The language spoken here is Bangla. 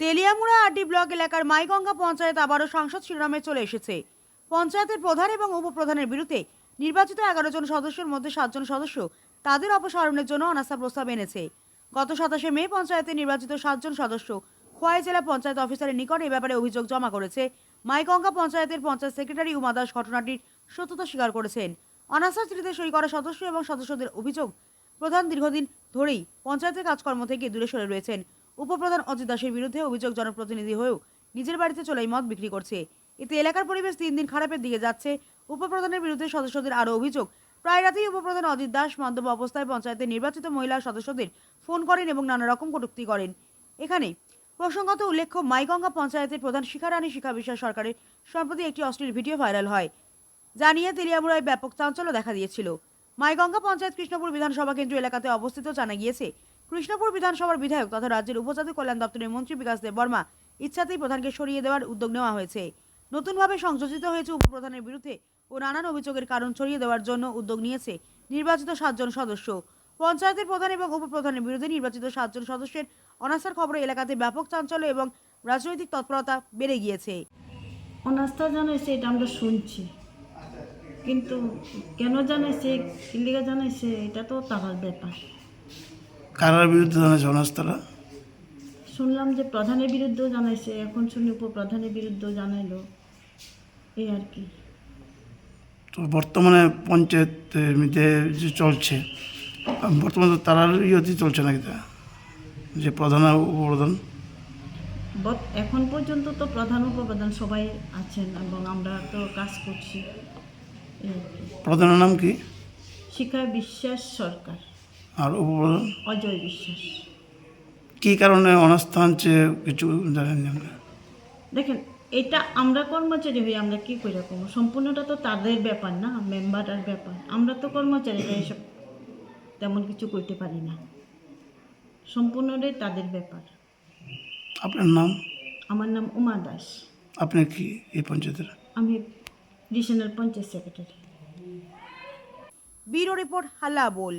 তেলিয়ামুড়া আরডি ব্লক এলাকার মাইগঙ্গা পঞ্চায়েত আবারও সংসদ শিরোনামে চলে এসেছে। পঞ্চায়েতের প্রধান এবং উপপ্রধানের বিরুদ্ধে নির্বাচিত এগারো জন সদস্যের মধ্যে সাতজন সদস্য তাদের অপসারণের জন্য অনাস্থা প্রস্তাব এনেছে। গত সাতাশে মে পঞ্চায়েতে নির্বাচিত সাতজন সদস্য খোয়াই জেলা পঞ্চায়েত অফিসারের নিকট এ ব্যাপারে অভিযোগ জমা করেছে। মাইগঙ্গা পঞ্চায়েতের পঞ্চায়েত সেক্রেটারি উমা দাস ঘটনাটির সত্যতা স্বীকার করেছেন। অনাস্থা চিঠিতে সই করা সদস্য এবং সদস্যদের অভিযোগ প্রধান দীর্ঘদিন ধরেই পঞ্চায়েতের কাজকর্ম থেকে দূরে সরে রয়েছেন। উপপ্রধান অজিত দাসের বিরুদ্ধে অভিযোগ জনপ্রতিনিধি হয়েও নিজের বাড়িতে চলেই মদ বিক্রি করছে। এতে এলাকার পরিবেশ দিন দিন খারাপের দিকে যাচ্ছে। উপপ্রধানের বিরুদ্ধে সদস্যদের আরও অভিযোগ। প্রায় রাতেই উপপ্রধান অজিত দাস মন্তব্য অবস্থায় পঞ্চায়েতের নির্বাচিত মহিলা সদস্যদের ফোন করেন এবং নানা রকম কটূক্তি করেন। এখানে প্রসঙ্গত উল্লেখ্য, মাইগঙ্গা পঞ্চায়েতের প্রধান শিখারানী শিখা বিশ্বাস সরকারের সম্প্রতি একটি অশ্লীল ভিডিও ভাইরাল হয়। জানিয়ে তেলিয়ামুড়ায় ব্যাপক চাঞ্চল্য দেখা দিয়েছিল। মাইগঙ্গা পঞ্চায়েত কৃষ্ণপুর বিধানসভা কেন্দ্র এলাকাতে অবস্থিত জানা গিয়েছে কৃষ্ণপুর বিধানসভার বিধায়ক তথা রাজ্যের উপজাতি কল্যাণ দপ্তরের মন্ত্রী বিকাশ দেব বর্মা ইচ্ছাতেই প্রধানকে সরিয়ে দেওয়ার উদ্যোগ নেওয়া হয়েছে। নতুনভাবে সংযোজিত হয়েছে উপপ্রধানের বিরুদ্ধে ও নানান অভিযোগের কারণ ছড়িয়ে দেওয়ার জন্য উদ্যোগ নিয়েছে নির্বাচিত সাতজন সদস্য। পঞ্চায়েতের প্রধান এবং উপপ্রধানের বিরুদ্ধে নির্বাচিত সাতজন সদস্যের অনাস্থার খবরে এলাকাতে ব্যাপক চাঞ্চল্য এবং রাজনৈতিক তৎপরতা বেড়ে গিয়েছে। অনাস্থা জানাইছে, এটা আমরা শুনছি। কিন্তু কেন জানাইছে কিলিগা জানাইছে, এটা তো তাহার ব্যাপার। কারার বিরুদ্ধে জানাচ্ছে অনাস্থারা শুনলাম যে প্রধানের বিরুদ্ধেও জানাইছে এখন শুনি উপপ্রধানের বিরুদ্ধেও জানাইলো। এই আর কি। তো বর্তমানে পঞ্চায়েত মধ্যে যে চলছে বর্তমানে তো তারার ইয়েতে চলছে নাকি তা? যে প্রধান আর উপপ্রধান? বত- এখন পর্যন্ত তো প্রধান উপপ্রধান সবাই আছেন এবং আমরা তো কাজ করছি। এই আর কি। প্রধানের নাম কি? শিখা বিশ্বাস সরকার। আর অজয় বিশ্বাস। কী কারণে অনাস্থা আনছে কিছু জানেন না আমরা? দেখেন এটা আমরা কর্মচারী হই আমরা কি করে করব? সম্পূর্ণটা তো তাদের ব্যাপার না মেম্বারের ব্যাপার। আমরা তো কর্মচারীরা এসব তেমন কিছু করতে পারি না। সম্পূর্ণটাই তাদের ব্যাপার। আপনার নাম? আমার নাম উমা দাস। আপনি কি এই পঞ্চায়েতের? আমি regional panchayat secretary. Bureau report হাল্লা বল